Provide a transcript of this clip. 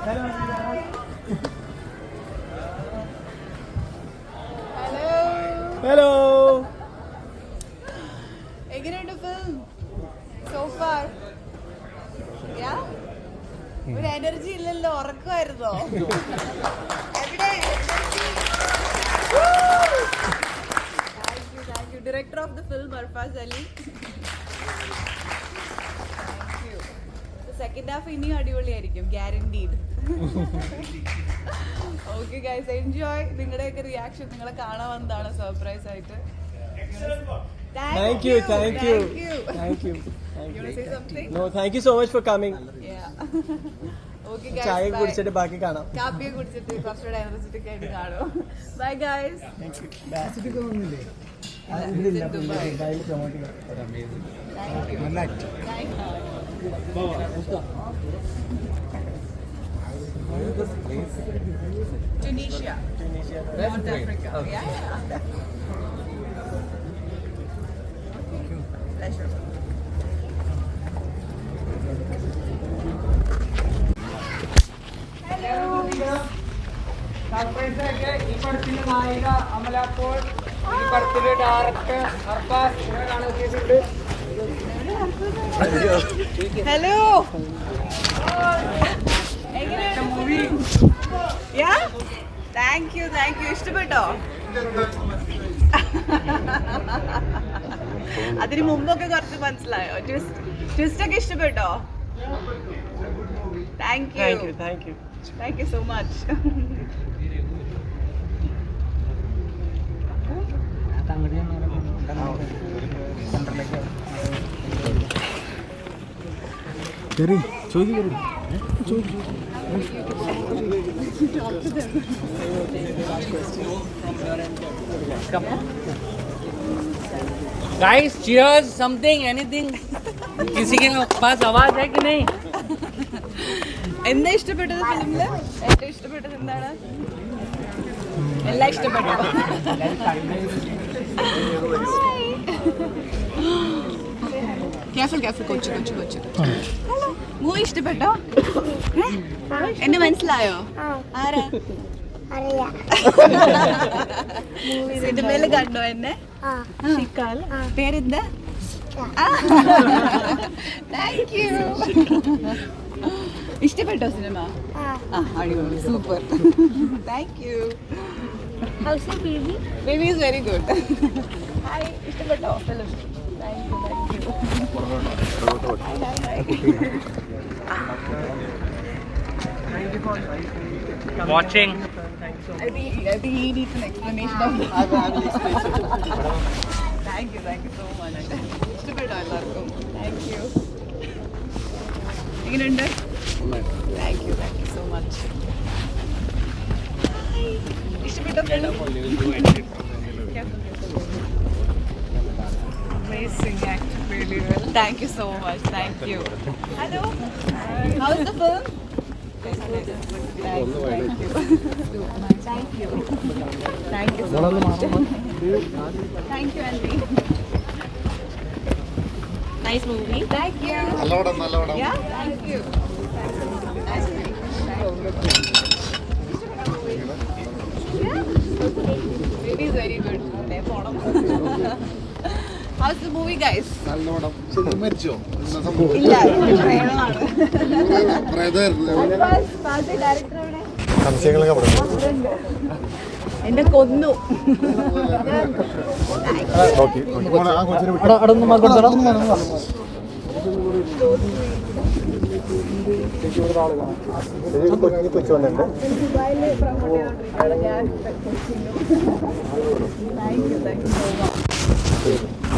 Hello hello എങ്ങനെയുണ്ട് film so far ഒരു energy ഇല്ലല്ലോ ഉറക്കുമായിരുന്നോ എവിടെ? Thank you director of the film Arfaz Ali second half ഇനിയും അടിപൊളിയായിരിക്കും ഗ്യാരണ്ടീഡ് ഓക്കെ ഗൈസ് എൻജോയ് നിങ്ങളുടെയൊക്കെ റിയാക്ഷൻ നിങ്ങളെ കാണാൻ വന്നതാണ് സർപ്രൈസ് ആയിട്ട്. Thank you thank you thank you? No thank you so much for coming okay ചായ കുടിച്ചിട്ട് ബാക്കി കാണാം. കാപ്പിയെ കുടിച്ചിട്ട് കുറച്ചുകൂടെ എനർജറ്റിക് ആയിട്ട് കാണും. Bye guys Dubai Tunisia, North Africa. Yeah, yeah. Pleasure. Surprise ഒക്കെ ഈ പടത്തിന്റെ നായിക അമല പോൾ ഈ പടത്തിന്റെ ഡയറക്ടർ അർഫാസ് ഇവരാണ് എത്തിയിട്ടുണ്ട് hello movie yeah thank you thank you ഇഷ്ടപ്പെട്ടോ? അതിന് മുമ്പൊക്കെ കുറച്ച് മനസ്സിലായോ? ട്വിസ്റ്റ് ട്വിസ്റ്റ് ഒക്കെ ഇഷ്ടപ്പെട്ടോ? Thank you thank you thank you so much കയറി ചോദിക്കും गाइस चीयर्स समथिंग एनीथिंग किसी के पास आवाज है कि नहीं എന്താ ഇഷ്ടപ്പെട്ടത് ഫിലിമില് ഏറ്റവും ഇഷ്ടപ്പെട്ടത് എന്താണ് എല്ലാം ഇഷ്ടപ്പെട്ടു കേഫുൾ കേഫുൾ കൊച്ചു കൊച്ചു കൊച്ചു മൂവി ഇഷ്ടപ്പെട്ടോ? എന്നെ മനസ്സിലായോ? ആരാ? സിനിമയിൽ കണ്ടോ എന്നെ? പേരെന്താ? താങ്ക് യു ഇഷ്ടപ്പെട്ടോ സിനിമ? ആ. അടിപൊളി. Super. Thank you baby is very good hi ഇഷ്ടപ്പെട്ടോ? Film watching I think, I think he needs an explanation of that. I will, I will explain it. thank you, thank you so much. ഇഷ്ടപ്പെട്ടോ എല്ലാവർക്കും thank you എങ്ങനെയുണ്ട് thank you thank you so much ഇഷ്ടപ്പെട്ടോ Amazing acting, really well. Thank you so much. Thank you. Hello. How is the film? Thank you. Thank you. Thank you. Thank you so much. Thank you, Andy. Nice movie. Thank you. Yeah, thank you. Nice movie. Yeah. Good. ദേ movie, guys? നല്ലോണം. മരിച്ചോ? ഇല്ല? സംശയങ്ങളൊക്കെ. എന്നെ കൊന്നു. കൊച്ചു വന്നിട്ടുണ്ട് thank you thank U